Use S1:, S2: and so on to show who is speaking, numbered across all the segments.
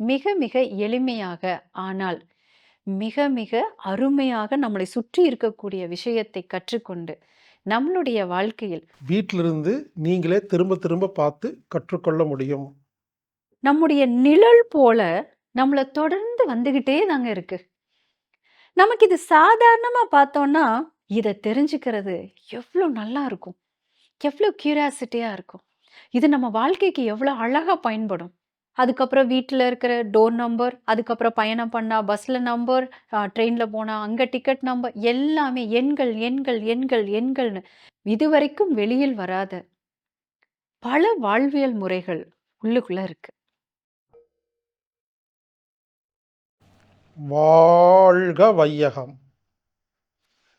S1: மிக மிக எளிமையாக ஆனால் மிக மிக அருமையாக நம்மளை சுற்றி இருக்கக்கூடிய விஷயத்தை கற்றுக்கொண்டு நம்மளுடைய வாழ்க்கையில்
S2: வீட்டிலிருந்து நீங்களே திரும்ப திரும்ப பார்த்து கற்றுக்கொள்ள முடியும்.
S1: நம்முடைய நிழல் போல நம்மளை தொடர்ந்து வந்துகிட்டே தாங்க இருக்கு. நமக்கு இது சாதாரணமா பார்த்தோம்னா இதை தெரிஞ்சுக்கிறது எவ்வளோ நல்லா இருக்கும். எவ்வளோ கியூரியாசிட்டியா இருக்கும். இது நம்ம வாழ்க்கைக்கு எவ்வளோ அழகா பயன்படும். அதுக்கப்புறம் வீட்டில் இருக்கிற டோர் நம்பர் அதுக்கப்புறம் பயணம் பண்ணால் பஸ்ஸில் நம்பர் ட்ரெயினில் போனால் அங்கே டிக்கெட் நம்பர் எல்லாமே எண்கள் எண்கள் எண்கள் எண்கள்னு இதுவரைக்கும் வெளியில் வராத பல வாழ்வியல் முறைகள் உள்ளுக்குள்ளே இருக்கு.
S2: வாழ்க வையகம்.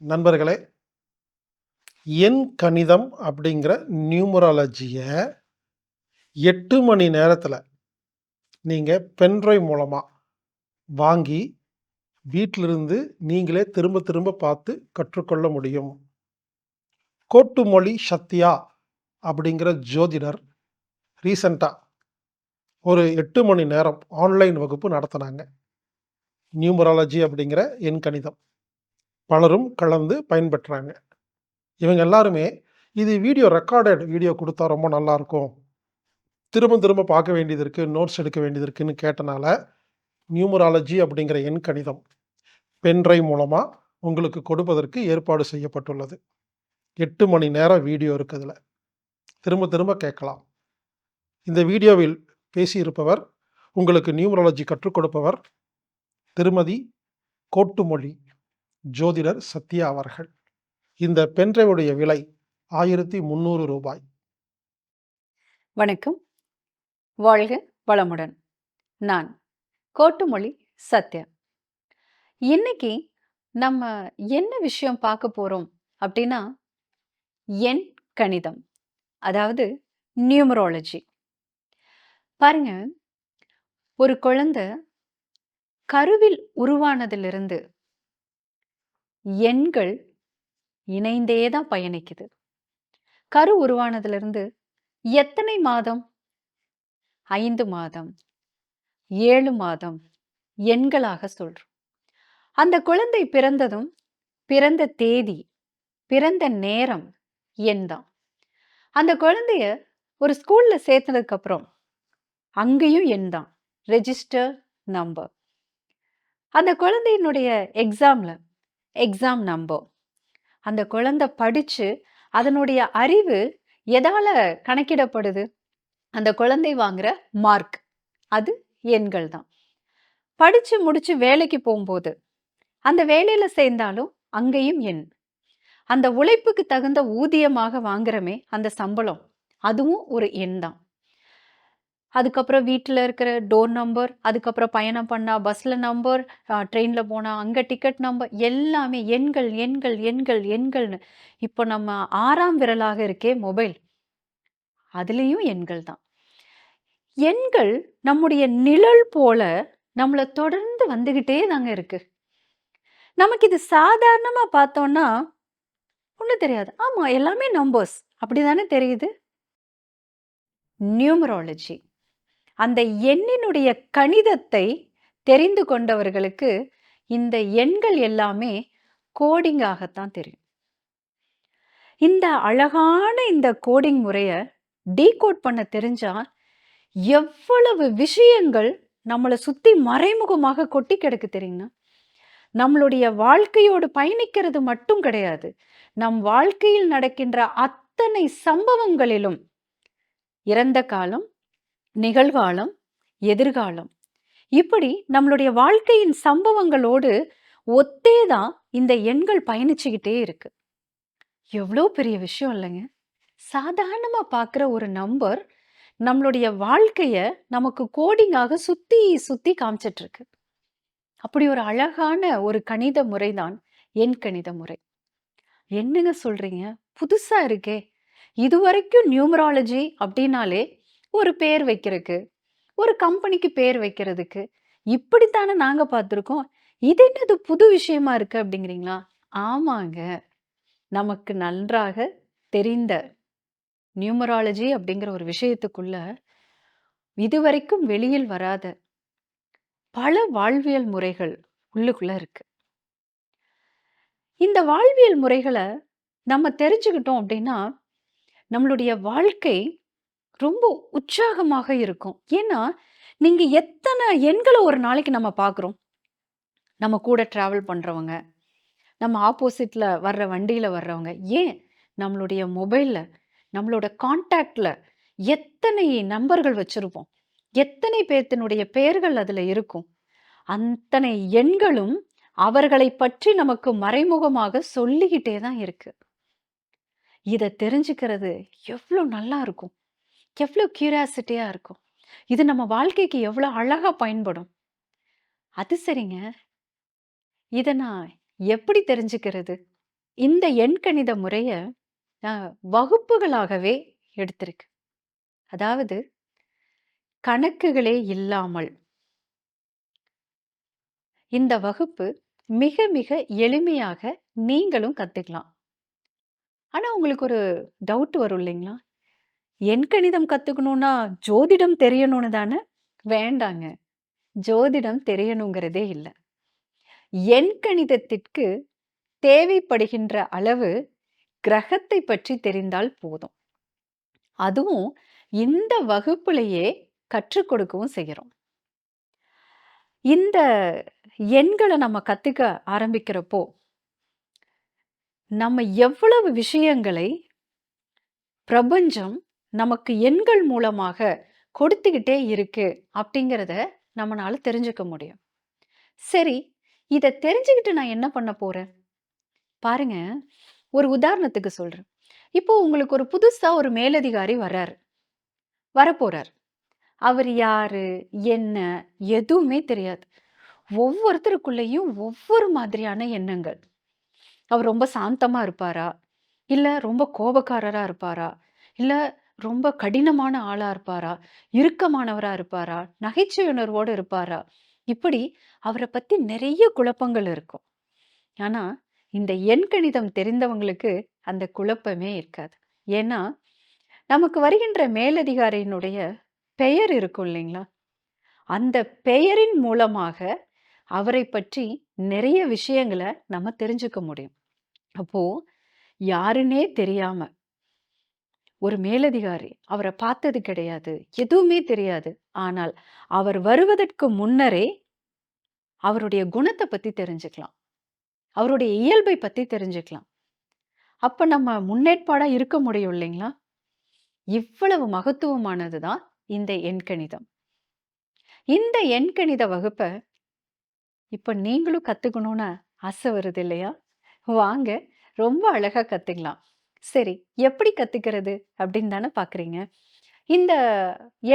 S2: நண்பர்களே எண் கணிதம் அப்படிங்கிற நியூமராலஜியை எட்டு மணி நேரத்தில் நீங்கள் பென்ட்ரைவ் மூலமாக வாங்கி வீட்டிலிருந்து நீங்களே திரும்ப திரும்ப பார்த்து கற்றுக்கொள்ள முடியும். கோட்டுமொழி சத்யா அப்படிங்கிற ஜோதிடர் ரீசண்டாக ஒரு எட்டு மணி நேரம் ஆன்லைன் வகுப்பு நடத்தினாங்க. நியூமராலஜி அப்படிங்கிற எண் கணிதம். பலரும் கலந்து பயன்பெற்றாங்க. இவங்க எல்லாருமே இது வீடியோ ரெக்கார்டட் வீடியோ கொடுத்தா ரொம்ப நல்லாயிருக்கும் திரும்ப திரும்ப பார்க்க வேண்டியது இருக்குது நோட்ஸ் எடுக்க வேண்டியது இருக்குதுன்னு கேட்டனால நியூமராலஜி அப்படிங்கிற எண் கணிதம் பென்ட்ரைவ் மூலமாக உங்களுக்கு கொடுப்பதற்கு ஏற்பாடு செய்யப்பட்டுள்ளது. எட்டு மணி நேரம் வீடியோ இருக்குதுல திரும்ப திரும்ப கேட்கலாம். இந்த வீடியோவில் பேசியிருப்பவர் உங்களுக்கு நியூமராலஜி கற்றுக் கொடுப்பவர் திருமதி கோட்டுமொழி ஜோதிடர் சத்யா அவர்கள். இந்த பென்ட்ரைவுடைய விலை ஆயிரத்தி முந்நூறு ரூபாய்.
S1: வணக்கம். வாழ்க வளமுடன். நான் கோட்டுமொழி சத்யா. இன்னைக்கு நம்ம என்ன விஷயம் பார்க்க போறோம் அப்படின்னா எண் கணிதம் அதாவது நியூமரோலஜி. பாருங்க ஒரு குழந்தை கருவில் உருவானதிலிருந்து எண்கள் இணைந்தே தான் பயணிக்குது. கரு உருவானதிலிருந்து எத்தனை மாதம் ஐந்து மாதம் ஏழு மாதம் எண்களாக சொல்றோம். அந்த குழந்தை பிறந்ததும் பிறந்த தேதி பிறந்த நேரம் எண் தான். அந்த குழந்தைய ஒரு ஸ்கூல்ல சேர்த்ததுக்கு அப்புறம் அங்கேயும் எண் தான் ரெஜிஸ்டர் நம்பர் அந்த குழந்தையினுடைய எக்ஸாம்ல எக்ஸாம் நம்பர் அந்த குழந்தை படிச்சு அதனுடைய அறிவு எதால கணக்கிடப்படுது? அந்த குழந்தை வாங்குற மார்க் அது எண்கள் தான். படிச்சு முடிச்சு வேலைக்கு போகும்போது அந்த வேலையில சேர்ந்தாலும் அங்கேயும் எண். அந்த உழைப்புக்கு தகுந்த ஊதியமாக வாங்குறமே அந்த சம்பளம். அதுவும் ஒரு எண் தான். அதுக்கப்புறம் வீட்டில் இருக்கிற டோர் நம்பர் அதுக்கப்புறம் பயணம் பண்ணா பஸ்ஸில் நம்பர் ட்ரெயினில் போனால் அங்கே டிக்கெட் நம்பர் எல்லாமே எண்கள் எண்கள் எண்கள் எண்கள்னு. இப்போ நம்ம ஆறாம் விரலாக இருக்கே மொபைல் அதுலேயும் எண்கள் தான். எண்கள் நம்முடைய நிழல் போல நம்மளை தொடர்ந்து வந்துகிட்டே தாங்க இருக்கு. நமக்கு இது சாதாரணமாக பார்த்தோம்னா ஒன்றும் தெரியாது. ஆமாம் எல்லாமே நம்பர்ஸ் அப்படிதானே தெரியுது? நியூமராலஜி அந்த எண்ணினுடைய கணிதத்தை தெரிந்து கொண்டவர்களுக்கு இந்த எண்கள் எல்லாமே கோடிங்காகத்தான் தெரியும். இந்த அழகான இந்த கோடிங் முறையை டீகோட் பண்ண தெரிஞ்சா எவ்வளவு விஷயங்கள் நம்மளை சுற்றி மறைமுகமாக கொட்டி கிடக்கு தெரியுங்களா நம்மளுடைய வாழ்க்கையோடு பயணிக்கிறது மட்டும் கிடையாது. நம் வாழ்க்கையில் நடக்கின்ற அத்தனை சம்பவங்களிலும் இறந்த காலம் நிகழ்காலம் எதிர்காலம் இப்படி நம்மளுடைய வாழ்க்கையின் சம்பவங்களோடு ஒத்தே தான் இந்த எண்கள் பயணிச்சுக்கிட்டே இருக்கு. எவ்வளோ பெரிய விஷயம் இல்லைங்க. சாதாரணமா பார்க்குற ஒரு நம்பர் நம்மளுடைய வாழ்க்கைய நமக்கு கோடிங்காக சுத்தி சுத்தி காமிச்சிட்டுருக்கு அப்படி ஒரு அழகான ஒரு கணித முறை தான் எண் கணித முறை. என்னங்க சொல்றீங்க? புதுசா இருக்கே. இதுவரைக்கும் நியூமராலஜி அப்படின்னாலே ஒரு பேர் வைக்கிறதுக்கு ஒரு கம்பெனிக்கு பேர் வைக்கிறதுக்கு இப்படித்தானே நாங்க பார்த்துருக்கோம். இது என்னது புது விஷயமா இருக்கு அப்படிங்கிறீங்களா? ஆமாங்க. நமக்கு நன்றாக தெரிந்த நியூமராலஜி அப்படிங்கிற ஒரு விஷயத்துக்குள்ள இதுவரைக்கும் வெளியில் வராத பல வாழ்வியல் முறைகள் உள்ளுக்குள்ள இருக்கு. இந்த வாழ்வியல் முறைகளை நம்ம தெரிஞ்சுக்கிட்டோம் அப்படின்னா நம்மளுடைய வாழ்க்கை ரொம்ப உற்சாகமாக இருக்கும். ஏன்னா, நீங்க எத்தனை எண்களை ஒரு நாளைக்கு நம்ம பார்க்குறோம். நம்ம கூட ட்ராவல் பண்றவங்க, நம்ம ஆப்போசிட்ல வர்ற வண்டியில வர்றவங்க, ஏன் நம்மளுடைய மொபைல்ல, நம்மளோட கான்டாக்ட்ல எத்தனை நம்பர்கள் வச்சுருப்போம் எத்தனை பேத்தினுடைய பெயர்கள் அதில் இருக்கும். அத்தனை எண்களும் அவர்களைப் பற்றி நமக்கு மறைமுகமாக சொல்லிக்கிட்டே தான் இருக்கு. இதை தெரிஞ்சுக்கிறது எவ்வளோ நல்லா இருக்கும். எவ்வளோ கியூரியாசிட்டியாக இருக்கும். இது நம்ம வாழ்க்கைக்கு எவ்வளோ அழகாக பயன்படும். அது சரிங்க. இதை நான் எப்படி தெரிஞ்சுக்கிறது? இந்த எண்கணித முறையை வகுப்புகளாகவே எடுத்திருக்கு. அதாவது கணக்குகளே இல்லாமல் இந்த வகுப்பு மிக மிக எளிமையாக நீங்களும் கத்துக்கலாம். ஆனா உங்களுக்கு ஒரு டவுட் வரும் இல்லைங்களா? எண்கணிதம் கத்துக்கணும்னா ஜோதிடம் தெரியணும்னு தானே? வேண்டாங்க. ஜோதிடம் தெரியணுங்கிறதே இல்ல. எண்கணிதத்திற்கு தேவைப்படுகின்ற அளவு கிரகத்தை பற்றி தெரிந்தால் போதும். அதுவும் இந்த வகுப்புலேயே கற்றுக் கொடுக்கவும் செய்கிறோம் இந்த எண்களை நம்ம கத்துக்க ஆரம்பிக்கிறப்போ நம்ம எவ்வளவு விஷயங்களை பிரபஞ்சம் நமக்கு எண்கள் மூலமாக கொடுத்துக்கிட்டே இருக்கு அப்படிங்கிறத நம்மளால தெரிஞ்சுக்க முடியும். சரி, இதை தெரிஞ்சுக்கிட்டு நான் என்ன பண்ண போறேன்? பாருங்க, ஒரு உதாரணத்துக்கு சொல்றேன். இப்போ உங்களுக்கு ஒரு புதுசா ஒரு மேலதிகாரி வர்றாரு. வரப்போகிறார் அவர் யாரு? என்ன? எதுவுமே தெரியாது. ஒவ்வொருத்தருக்குள்ளேயும் ஒவ்வொரு மாதிரியான எண்ணங்கள். அவர் ரொம்ப சாந்தமா இருப்பாரா? இல்ல ரொம்ப கோபக்காரரா இருப்பாரா? இல்ல ரொம்ப கடினமான ஆளா இருப்பாரா? இறுக்கமானவரா இருப்பாரா? நகைச்சுவை உணர்வோடு இருப்பாரா? இப்படி அவரை பத்தி நிறைய குழப்பங்கள் இருக்கும். ஆனா, இந்த எண்கணிதம் தெரிந்தவங்களுக்கு அந்த குழப்பமே இருக்காது. ஏன்னா, நமக்கு வருகின்ற மேலதிகாரியினுடைய பெயர் இருக்கும் இல்லைங்களா? அந்த பெயரின் மூலமாக அவரைப் பற்றி நிறைய விஷயங்கள நம்ம தெரிஞ்சுக்க முடியும். அப்போ யாருன்னே தெரியாம ஒரு மேலதிகாரி. அவரை பார்த்தது கிடையாது. எதுவுமே தெரியாது. ஆனால் அவர் வருவதற்கு முன்னரே அவருடைய குணத்தை பத்தி தெரிஞ்சுக்கலாம். அவருடைய இயல்பை பற்றி தெரிஞ்சுக்கலாம். அப்போ நம்ம முன்னேற்பாடாக இருக்க முடியும் இல்லைங்களா? இவ்வளவு மகத்துவமானது தான் இந்த எண்கணிதம். இந்த எண்கணித வகுப்பை இப்போ நீங்களும் கற்றுக்கணும்னு ஆசை வருது இல்லையா? வாங்க, ரொம்ப அழகாக கற்றுக்கலாம் சரி, எப்படி கற்றுக்கிறது அப்படின்னு தானே பார்க்குறீங்க. இந்த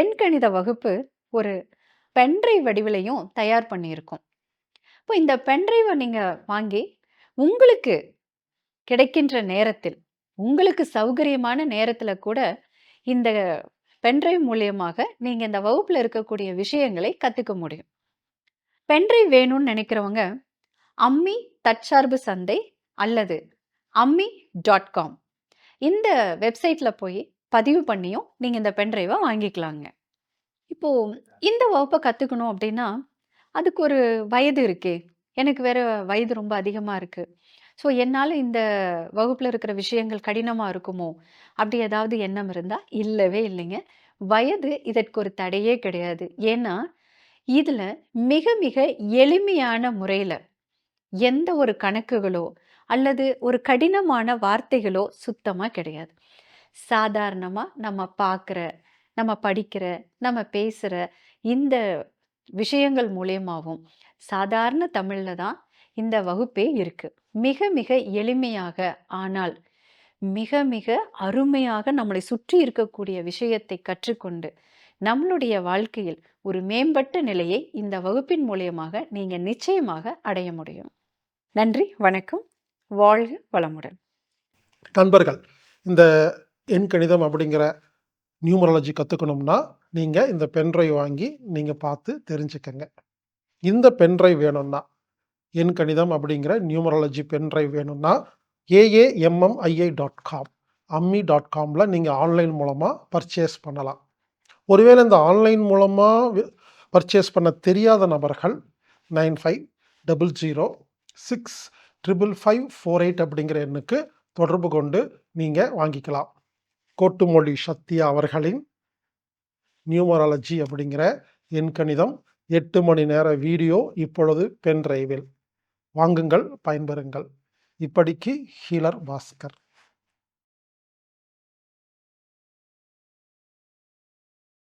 S1: எண்கணித வகுப்பு ஒரு பென்ட்ரை வடிவிலையும் தயார் பண்ணியிருக்கோம். இப்போ இந்த பென்ட்ரைவை நீங்கள் வாங்கி, உங்களுக்கு கிடைக்கின்ற நேரத்தில், உங்களுக்கு சௌகரியமான நேரத்தில் கூட இந்த பென்ட்ரைவ் மூலியமாக நீங்கள் இந்த வகுப்பில் இருக்கக்கூடிய விஷயங்களை கற்றுக்க முடியும். பென்ட்ரைவ் வேணும்னு நினைக்கிறவங்க அம்மி தற்சார்பு சந்தை அல்லது அம்மி டாட் காம் இந்த வெப்சைட்டில் போய் பதிவு பண்ணியும் நீங்கள் இந்த பென்ட்ரைவை வாங்கிக்கலாங்க. இப்போது இந்த வகுப்பை கற்றுக்கணும் அப்படின்னா, அதுக்கு ஒரு வயது இருக்கே. எனக்கு வேற வயது ரொம்ப அதிகமா இருக்கு. ஸோ என்னால இந்த வகுப்புல இருக்கிற விஷயங்கள் கடினமா இருக்குமோ? அப்படி ஏதாவது எண்ணம் இருந்தா, இல்லவே இல்லைங்க. வயது இதற்கு ஒரு தடையே கிடையாது. ஏன்னா, இதுல மிக மிக எளிமையான முறையில எந்த ஒரு கணக்குகளோ, அல்லது ஒரு கடினமான வார்த்தைகளோ சுத்தமா கிடையாது. சாதாரணமா நம்ம பார்க்குற, நம்ம படிக்கிற, நம்ம பேசுற இந்த விஷயங்கள் மூலியமாகவும் சாதாரண தமிழில் தான் இந்த வகுப்பே இருக்குது மிக மிக எளிமையாக, ஆனால் மிக மிக அருமையாக நம்மளை சுற்றி இருக்கக்கூடிய விஷயத்தை கற்றுக்கொண்டு, நம்மளுடைய வாழ்க்கையில் ஒரு மேம்பட்ட நிலையை இந்த வகுப்பின் மூலியமாக நீங்கள் நிச்சயமாக அடைய முடியும். நன்றி, வணக்கம். வாழ்க வளமுடன்.
S2: நண்பர்கள், இந்த எண்கணிதம் அப்படிங்கிற நியூமராலஜி கற்றுக்கணும்னா நீங்கள் இந்த பென்ட்ரைவ் வாங்கி நீங்கள் பார்த்து தெரிஞ்சுக்கங்க. இந்த பென்ட்ரைவ் வேணும்னா, எண்கணிதம் அப்படிங்கிற நியூமராலஜி பென்ட்ரைவ் வேணும்னா, டாட் காம்ல நீங்கள் ஆன்லைன் மூலமாக பர்ச்சேஸ் பண்ணலாம். ஒருவேளை இந்த ஆன்லைன் மூலமாக பர்ச்சேஸ் பண்ண தெரியாத நபர்கள் nine five double zero six triple five four eight அப்படிங்கிற எண்ணுக்கு தொடர்பு கொண்டு நீங்கள் வாங்கிக்கலாம் கோட்டுமொழி சத்யா அவர்களின் நியூமராலஜி அப்படிங்கிற எண்கணிதம் எட்டு மணி நேர வீடியோ இப்பொழுது பென் டிரைவில். வாங்குங்கள் பயன்பெறுங்கள். இப்படிக்கு ஹீலர் பாஸ்கர்